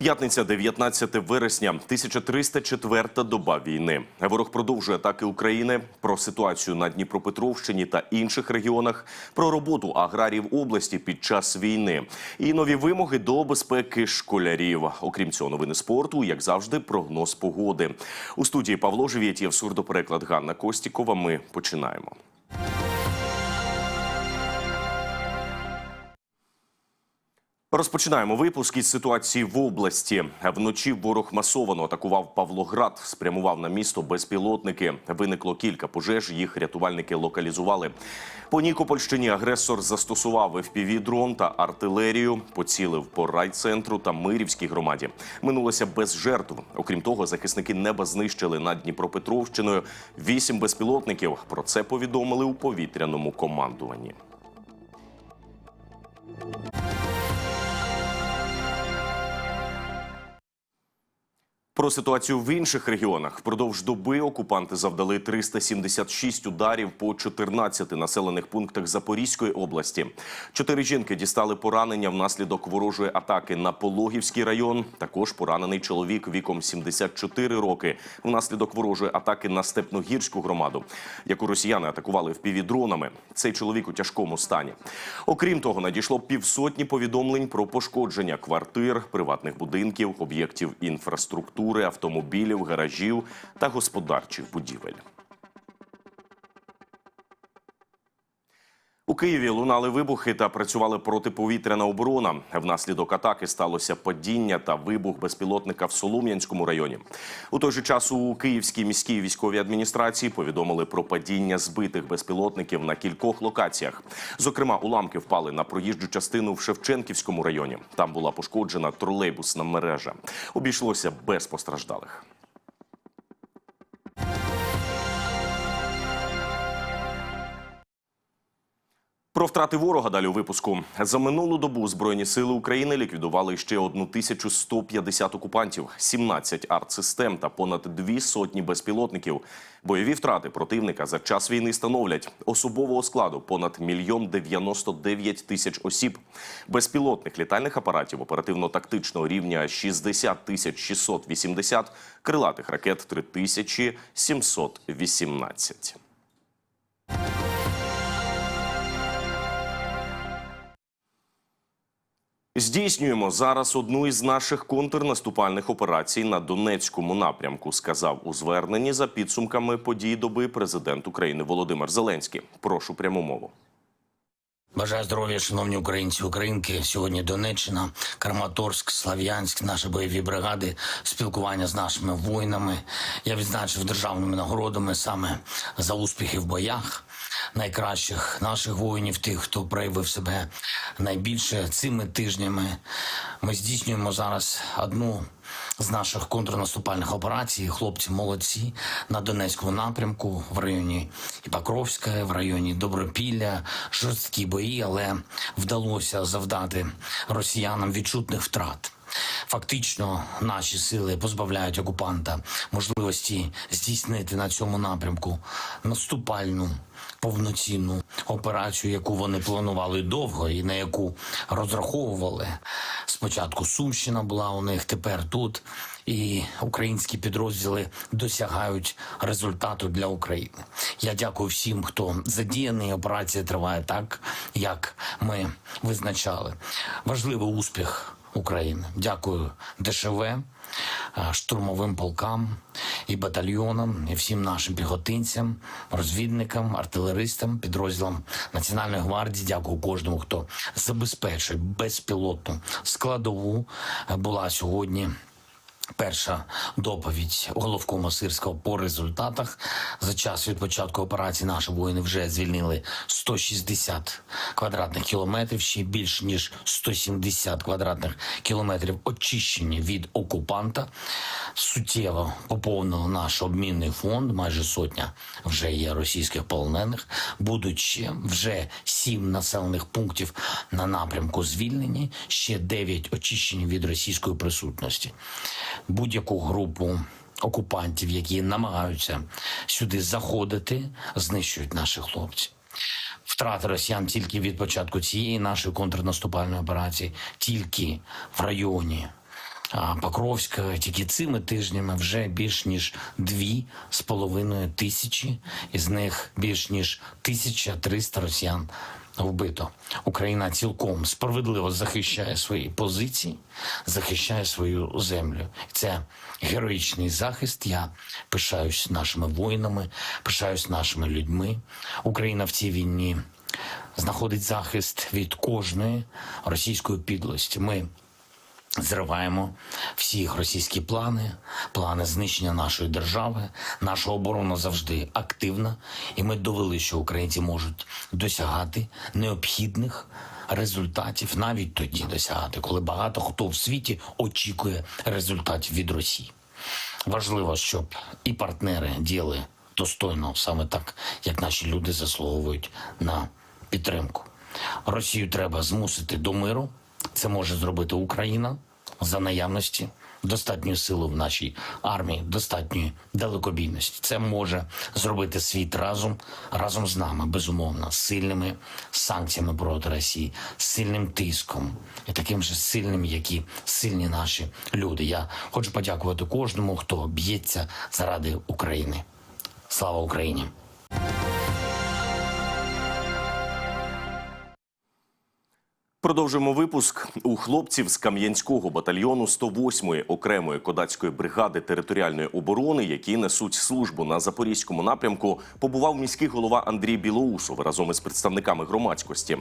П'ятниця, 19 вересня, 1304 доба війни. Ворог продовжує атаки України про ситуацію на Дніпропетровщині та інших регіонах, про роботу аграрів області під час війни і нові вимоги до безпеки школярів. Окрім цього, новини спорту, як завжди, прогноз погоди. У студії Павло Живєтєв, сурдопереклад Ганна Костікова. Ми починаємо. Розпочинаємо випуск із ситуації в області. Вночі ворог масовано атакував Павлоград, спрямував на місто безпілотники. Виникло кілька пожеж. Їх рятувальники локалізували. По Нікопольщині агресор застосував FPV-дрон та артилерію. Поцілив по райцентру та Мирівській громаді. Минулося без жертв. Окрім того, захисники неба знищили над Дніпропетровщиною вісім безпілотників. Про це повідомили у повітряному командуванні. Про ситуацію в інших регіонах впродовж доби окупанти завдали 376 ударів по 14 населених пунктах Запорізької області. Чотири жінки дістали поранення внаслідок ворожої атаки на Пологівський район. Також поранений чоловік віком 74 роки внаслідок ворожої атаки на Степногірську громаду, яку росіяни атакували впівдронами. Цей чоловік у тяжкому стані. Окрім того, надійшло півсотні повідомлень про пошкодження квартир, приватних будинків, об'єктів інфраструктури автомобілів, гаражів та господарчих будівель. У Києві лунали вибухи та працювали протиповітряна оборона. Внаслідок атаки сталося падіння та вибух безпілотника в Солом'янському районі. У той же час у Київській міській військовій адміністрації повідомили про падіння збитих безпілотників на кількох локаціях. Зокрема, уламки впали на проїжджу частину в Шевченківському районі. Там була пошкоджена тролейбусна мережа. Обійшлося без постраждалих. Про втрати ворога далі у випуску за минулу добу збройні сили України ліквідували ще 1150 окупантів, 17 артсистем та понад дві сотні безпілотників. Бойові втрати противника за час війни становлять особового складу понад мільйон 99 тисяч осіб, безпілотних літальних апаратів оперативно-тактичного рівня 60 тисяч 680, крилатих ракет 3718. Здійснюємо зараз одну із наших контрнаступальних операцій на Донецькому напрямку. Сказав у зверненні за підсумками подій доби президент України Володимир Зеленський. Прошу пряму мову. Бажаю здоров'я, шановні українці, українки. Сьогодні Донеччина, Краматорськ, Слав'янськ, наші бойові бригади, спілкування з нашими воїнами. Я відзначив державними нагородами саме за успіхи в боях найкращих наших воїнів, тих, хто проявив себе найбільше цими тижнями. Ми здійснюємо зараз одну з наших контрнаступальних операцій. Хлопці молодці на Донецькому напрямку в районі і Покровська, в районі Добропілля, жорсткі бої, але вдалося завдати росіянам відчутних втрат. Фактично, наші сили позбавляють окупанта можливості здійснити на цьому напрямку наступальну повноцінну операцію, яку вони планували довго і на яку розраховували. Спочатку Сумщина була у них, тепер тут. І українські підрозділи досягають результату для України. Я дякую всім, хто задіяний. Операція триває так, як ми визначали. Важливий успіх України. Дякую ДШВ, е, штурмовим полкам і батальйонам, і всім нашим піхотинцям, розвідникам, артилеристам, підрозділам Національної гвардії. Дякую кожному, хто забезпечує безпілотну складову. Е, Була сьогодні. Перша доповідь головкома Сирського по результатах за час від початку операції наші воїни вже звільнили 160 квадратних кілометрів, ще більш ніж 170 квадратних кілометрів очищені від окупанта. Суттєво поповнили наш обмінний фонд. Майже сотня вже є російських полонених. Будуть ще вже сім населених пунктів на напрямку звільнені. Ще дев'ять очищені від російської присутності будь-яку групу окупантів, які намагаються сюди заходити, знищують наші хлопці. Втрати росіян тільки від початку цієї нашої контрнаступальної операції, тільки в районі Покровська тільки цими тижнями вже більш ніж дві з половиною тисячі, із них більш ніж 1300 росіян вбито. Україна цілком справедливо захищає свої позиції, захищає свою землю. Це героїчний захист. Я пишаюсь нашими воїнами, пишаюсь нашими людьми. Україна в цій війні знаходить захист від кожної російської підлості. Ми Зриваємо всі російські плани, плани знищення нашої держави. Наша оборона завжди активна, і ми довели, що українці можуть досягати необхідних результатів, навіть тоді досягати, коли багато хто в світі очікує результатів від Росії. Важливо, щоб і партнери діяли достойно, саме так, як наші люди заслуговують на підтримку. Росію треба змусити до миру. Це може зробити Україна за наявності достатньої сили в нашій армії, достатньої далекобійності. Це може зробити світ разом разом з нами, безумовно, сильними санкціями проти Росії, сильним тиском і таким же сильним, як і сильні наші люди. Я хочу подякувати кожному, хто б'ється заради України. Слава Україні! Продовжуємо випуск. У хлопців з Кам'янського батальйону 108-ї окремої кодацької бригади територіальної оборони, які несуть службу на запорізькому напрямку, побував міський голова Андрій Білоусов разом із представниками громадськості.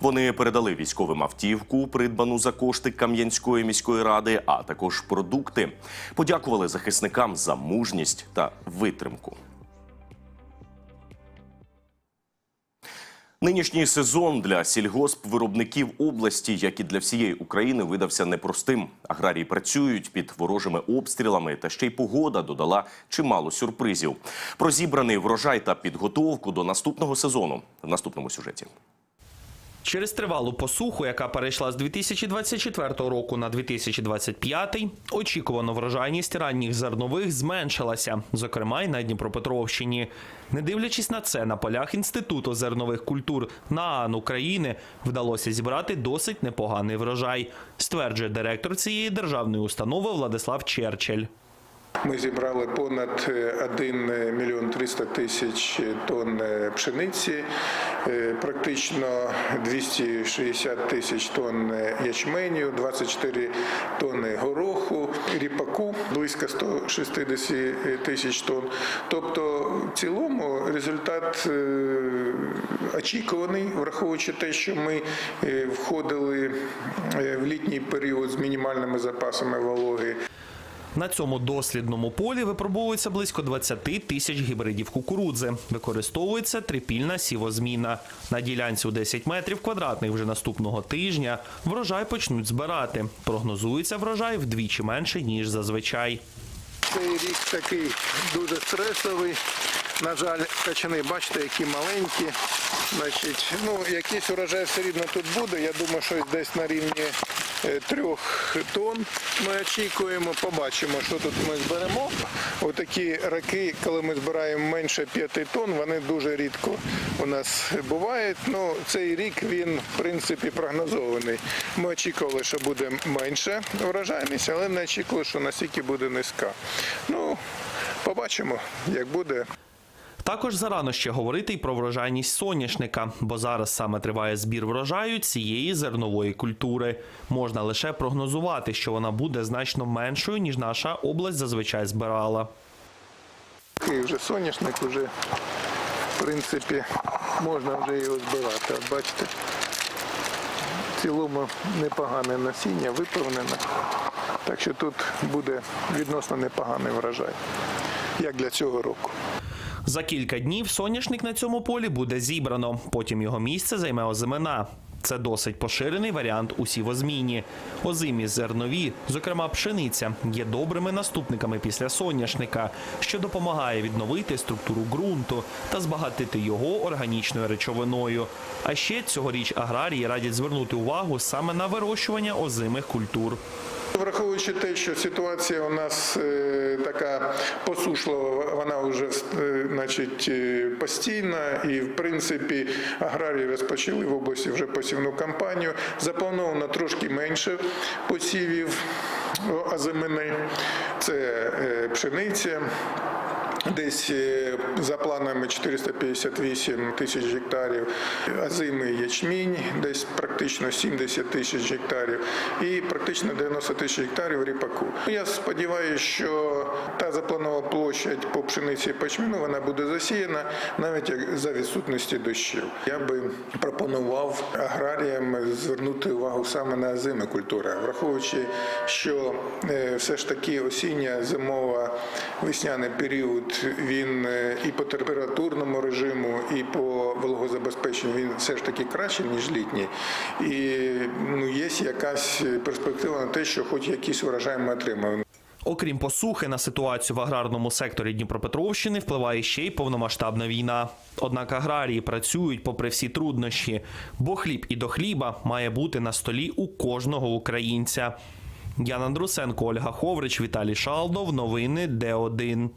Вони передали військовим автівку, придбану за кошти Кам'янської міської ради, а також продукти. Подякували захисникам за мужність та витримку. Нинішній сезон для сільгоспвиробників області, як і для всієї України, видався непростим. Аграрії працюють під ворожими обстрілами, та ще й погода додала чимало сюрпризів. Про зібраний врожай та підготовку до наступного сезону в наступному сюжеті. Через тривалу посуху, яка перейшла з 2024 року на 2025, очікувано врожайність ранніх зернових зменшилася, зокрема й на Дніпропетровщині. Не дивлячись на це, на полях інституту зернових культур НААН України вдалося зібрати досить непоганий врожай, стверджує директор цієї державної установи Владислав Черчель. Ми зібрали понад е, 1 мільйон 300 тисяч тонн е, пшениці, е, практично 260 тисяч тонн ячменю, 24 тонни гороху, ріпаку близько 160 тисяч тонн. Тобто, в цілому результат е, очікуваний, враховуючи те, що ми е, входили е, в літній період з мінімальними запасами вологи. На цьому дослідному полі випробовується близько 20 тисяч гібридів кукурудзи. Використовується трипільна сівозміна. На ділянці у 10 метрів квадратних вже наступного тижня врожай почнуть збирати. Прогнозується врожай вдвічі менше, ніж зазвичай. Цей рік такий дуже стресовий. На жаль, качани, бачите, які маленькі. Значить, ну, якийсь урожай все рівно тут буде. Я думаю, що десь на рівні трьох тонн ми очікуємо. Побачимо, що тут ми зберемо. Отакі роки, коли ми збираємо менше 5 тонн, вони дуже рідко у нас бувають. Ну, цей рік він, в принципі, прогнозований. Ми очікували, що буде менше врожайність, але не очікували, що настільки буде низька. Ну, побачимо, як буде. Також зарано ще говорити й про врожайність соняшника, бо зараз саме триває збір врожаю цієї зернової культури. Можна лише прогнозувати, що вона буде значно меншою, ніж наша область зазвичай збирала. Такий вже соняшник, вже, в принципі, можна вже його збирати. От бачите, в цілому непогане насіння, виповнене. Так що тут буде відносно непоганий врожай, як для цього року. За кілька днів соняшник на цьому полі буде зібрано. Потім його місце займе озимина. Це досить поширений варіант у сівозміні. Озимі зернові, зокрема пшениця, є добрими наступниками після соняшника, що допомагає відновити структуру ґрунту та збагатити його органічною речовиною. А ще цьогоріч аграрії радять звернути увагу саме на вирощування озимих культур. Враховуючи те, що ситуація у нас е, така посушлива, вона вже е, значить, е, постійна, і в принципі аграрії розпочали в області вже посівну кампанію. Заплановано трошки менше посівів. озимини. Це е, пшениця. Десь е, за планами 458 тисяч гектарів, озимий ячмінь, десь практично 70 тисяч гектарів, і практично 90 тисяч гектарів ріпаку. Я сподіваюся, що та запланована площадь по пшениці і пачміну вона буде засіяна навіть за відсутності дощів. Я би пропонував аграріям звернути увагу саме на озимі культури, враховуючи, що е, все ж таки осіння зимова весняний період він е, і по температурному режиму, і по вологозабезпеченню він все ж таки краще ніж літній. І ну є якась перспектива на те, що хоч якийсь урожай ми отримаємо. Окрім посухи, на ситуацію в аграрному секторі Дніпропетровщини впливає ще й повномасштабна війна. Однак аграрії працюють попри всі труднощі, бо хліб і до хліба має бути на столі у кожного українця. Ян Андрусенко, Ольга Ховрич, Віталій Шалдов. Новини Д1.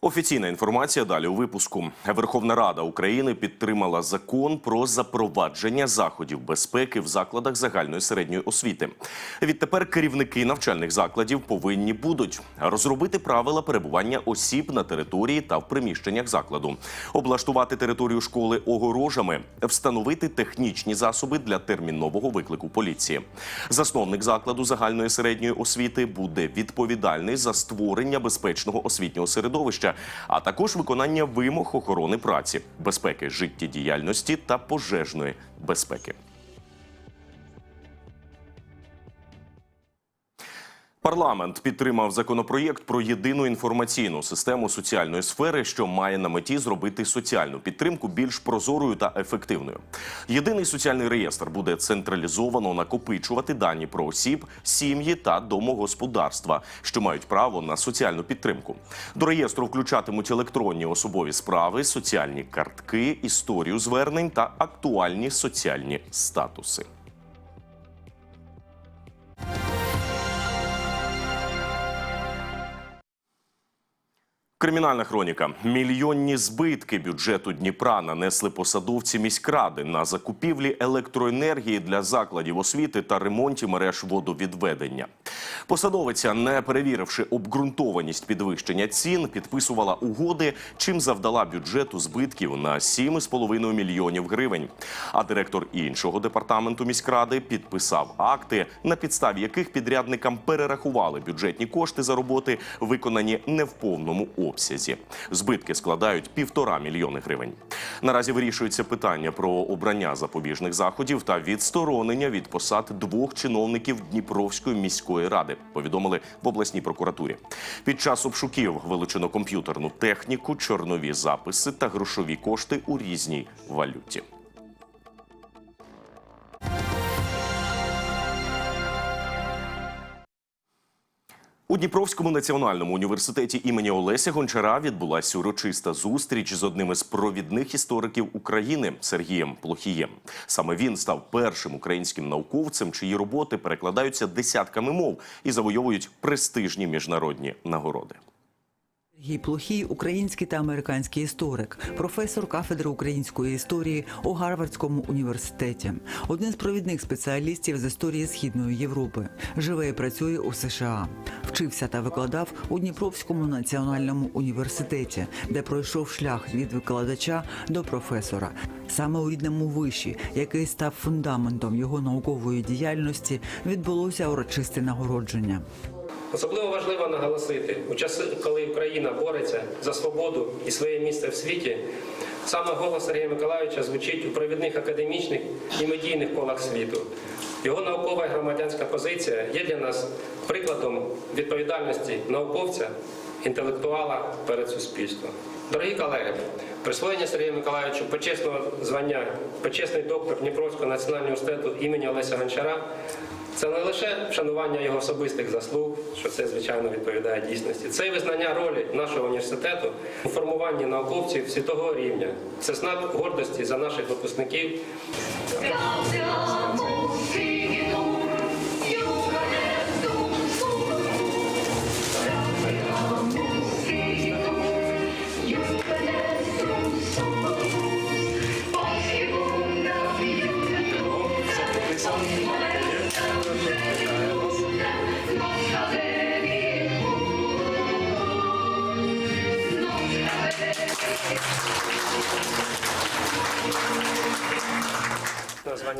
Офіційна інформація далі у випуску. Верховна Рада України підтримала закон про запровадження заходів безпеки в закладах загальної середньої освіти. Відтепер керівники навчальних закладів повинні будуть розробити правила перебування осіб на території та в приміщеннях закладу, облаштувати територію школи огорожами, встановити технічні засоби для термінового виклику поліції. Засновник закладу загальної середньої освіти буде відповідальний за створення безпечного освітнього середовища, а також виконання вимог охорони праці, безпеки життєдіяльності та пожежної безпеки. Парламент підтримав законопроєкт про єдину інформаційну систему соціальної сфери, що має на меті зробити соціальну підтримку більш прозорою та ефективною. Єдиний соціальний реєстр буде централізовано накопичувати дані про осіб, сім'ї та домогосподарства, що мають право на соціальну підтримку. До реєстру включатимуть електронні особові справи, соціальні картки, історію звернень та актуальні соціальні статуси. Кримінальна хроніка. Мільйонні збитки бюджету Дніпра нанесли посадовці міськради на закупівлі електроенергії для закладів освіти та ремонті мереж водовідведення. Посадовиця, не перевіривши обґрунтованість підвищення цін, підписувала угоди, чим завдала бюджету збитків на 7,5 мільйонів гривень. А директор іншого департаменту міськради підписав акти, на підставі яких підрядникам перерахували бюджетні кошти за роботи, виконані не в повному обсязі. Збитки складають півтора мільйони гривень. Наразі вирішується питання про обрання запобіжних заходів та відсторонення від посад двох чиновників Дніпровської міської ради. Повідомили в обласній прокуратурі. Під час обшуків вилучено комп'ютерну техніку, чорнові записи та грошові кошти у різній валюті. У Дніпровському національному університеті імені Олеся Гончара відбулася урочиста зустріч з одним із провідних істориків України Сергієм Плохієм. Саме він став першим українським науковцем, чиї роботи перекладаються десятками мов і завойовують престижні міжнародні нагороди. Сергій Плохій – український та американський історик, професор кафедри української історії у Гарвардському університеті, один з провідних спеціалістів з історії Східної Європи. Живе і працює у США. Вчився та викладав у Дніпровському національному університеті, де пройшов шлях від викладача до професора. Саме у рідному виші, який став фундаментом його наукової діяльності, відбулося урочисте нагородження. Особливо важливо наголосити, у часи, коли Україна бореться за свободу і своє місце в світі, саме голос Сергія Миколайовича звучить у провідних академічних і медійних колах світу. Його наукова і громадянська позиція є для нас прикладом відповідальності науковця, інтелектуала перед суспільством. Дорогі колеги, присвоєння Сергію Миколайовичу почесного звання, почесний доктор Дніпровського національного університету імені Олеся Гончара це не лише вшанування його особистих заслуг, що це звичайно відповідає дійсності. Це й визнання ролі нашого університету у формуванні науковців світового рівня. Це знак гордості за наших випускників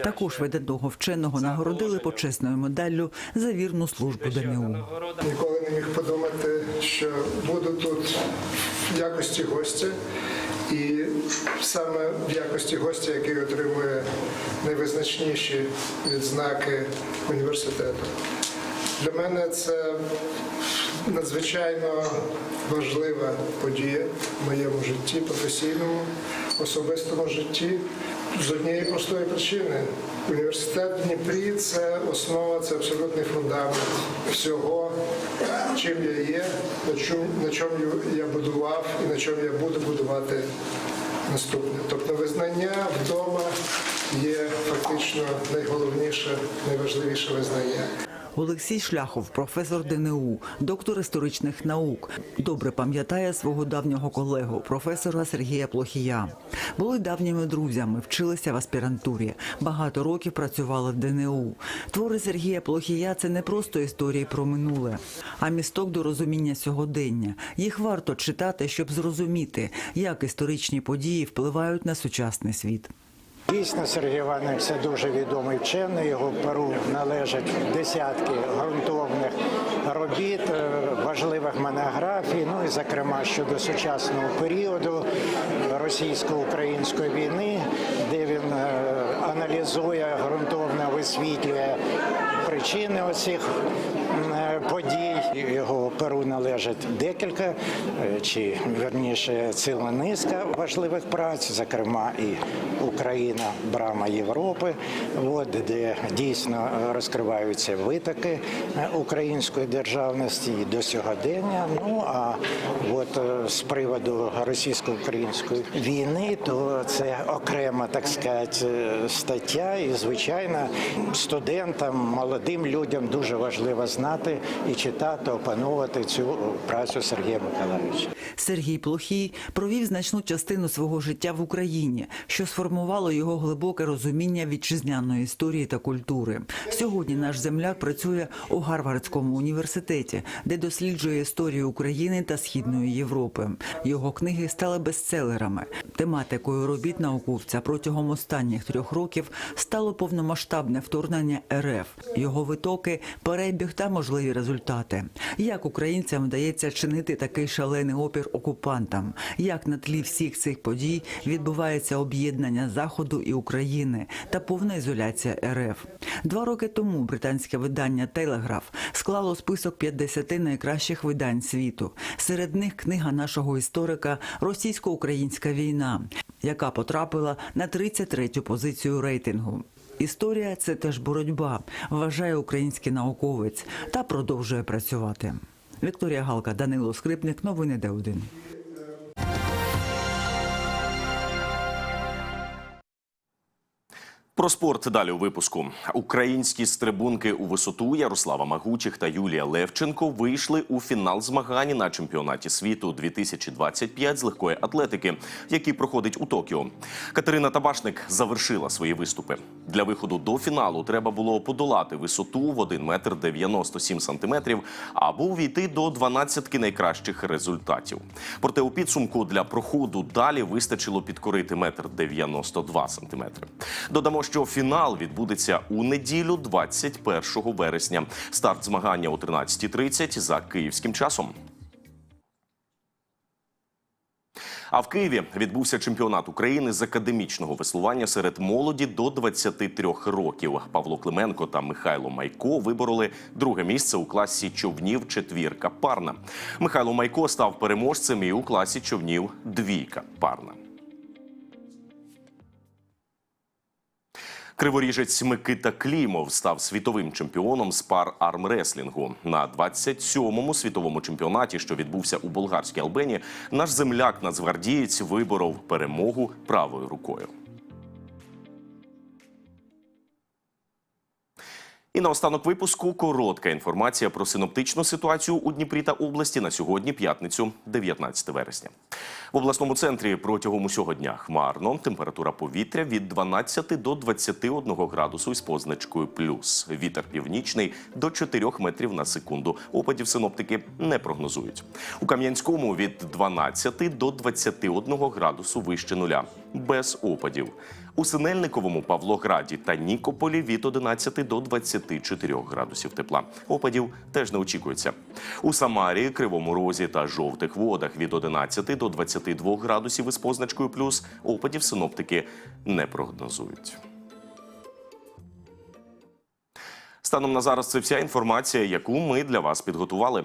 Також видатного вченого нагородили почесною медаллю за вірну службу ДНУ. Ніколи не міг подумати, що буду тут в якості гостя. І саме в якості гостя, який отримує найвизначніші відзнаки університету. Для мене це надзвичайно важлива подія в моєму житті, професійному, особистому житті. З однієї простої причини. Університет в Дніпрі це основа, це абсолютний фундамент всього, чим я є, на чому, я будував і на чому я буду будувати наступне. Тобто визнання вдома є фактично найголовніше, найважливіше визнання. Олексій Шляхов, професор ДНУ, доктор історичних наук, добре пам'ятає свого давнього колегу, професора Сергія Плохія. Були давніми друзями, вчилися в аспірантурі. Багато років працювали в ДНУ. Твори Сергія Плохія це не просто історії про минуле, а місток до розуміння сьогодення. Їх варто читати, щоб зрозуміти, як історичні події впливають на сучасний світ. Дійсно, Сергій Іванович це дуже відомий вчений. Його перу належать десятки ґрунтовних робіт, е, важливих монографій. Ну і зокрема щодо сучасного періоду російсько-української війни, де він е, аналізує ґрунтовно висвітлює причини оцих е, подій. Його перу належать декілька, е, чи верніше ціла низка важливих праць, зокрема і Україна, брама Європи, от, де дійсно е, розкриваються витоки української державності і до сьогодення. Ну а от з приводу російсько-української війни, то це окрема, так сказати, стаття, і звичайно студентам, молодим людям дуже важливо знати і читати, опановувати цю працю Сергія Миколаївича. Сергій Плохій провів значну частину свого життя в Україні, що сформувало його глибоке розуміння вітчизняної історії та культури. Сьогодні наш земляк працює у Гарвардському університеті, де досліджує історію України та Східної Європи. Його книги стали бестселерами. Тематикою робіт науковця протягом останніх трьох років стало повномасштабне вторгнення РФ, його витоки, перебіг та можливі результати. Як українцям вдається чинити такий шалений опір окупантам? Як на тлі всіх цих подій відбувається об'єднання Заходу і України та повна ізоляція РФ? Два роки тому британське видання Телеграф склало список 50 найкращих видань світу. Серед них книга нашого історика Російсько-українська війна, яка потрапила на 33-ю позицію рейтингу. Історія це теж боротьба, вважає український науковець та продовжує працювати. Вікторія Галка, Данило Скрипник, новини Д1. Про спорт далі у випуску. Українські стрибунки у висоту Ярослава Магучих та Юлія Левченко вийшли у фінал змагань на чемпіонаті світу 2025 з легкої атлетики, який проходить у Токіо. Катерина Табашник завершила свої виступи. Для виходу до фіналу треба було подолати висоту в 1 метр 97 сантиметрів або увійти до 12 найкращих результатів. Проте у підсумку для проходу далі вистачило підкорити метр 92 сантиметри. Додамо, що фінал відбудеться у неділю, 21 вересня. Старт змагання о 13.30 за київським часом. А в Києві відбувся чемпіонат України з академічного веслування серед молоді до 23 років. Павло Клименко та Михайло Майко вибороли друге місце у класі човнів четвірка парна. Михайло Майко став переможцем і у класі човнів двійка парна. Криворіжець Микита Клімов став світовим чемпіоном з пар армреслінгу на 27-му світовому чемпіонаті, що відбувся у болгарській Албені. Наш земляк нацгвардієць виборов перемогу правою рукою. І на останок випуску коротка інформація про синоптичну ситуацію у Дніпрі та області на сьогодні, п'ятницю, 19 вересня. В обласному центрі протягом усього дня хмарно. Температура повітря від 12 до 21 градусу із позначкою плюс. Вітер північний до 4 метрів на секунду. Опадів синоптики не прогнозують. У Кам'янському від 12 до 21 градусу вище нуля. без опадів. У Синельниковому, Павлограді та Нікополі від 11 до 24 градусів тепла. Опадів теж не очікується. У Самарі, Кривому Розі та Жовтих Водах від 11 до 22 градусів із позначкою плюс опадів синоптики не прогнозують. Станом на зараз це вся інформація, яку ми для вас підготували.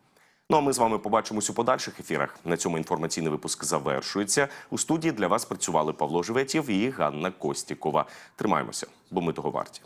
Ну а ми з вами побачимось у подальших ефірах. На цьому інформаційний випуск завершується. У студії для вас працювали Павло Живетів і Ганна Костікова. Тримаємося, бо ми того варті.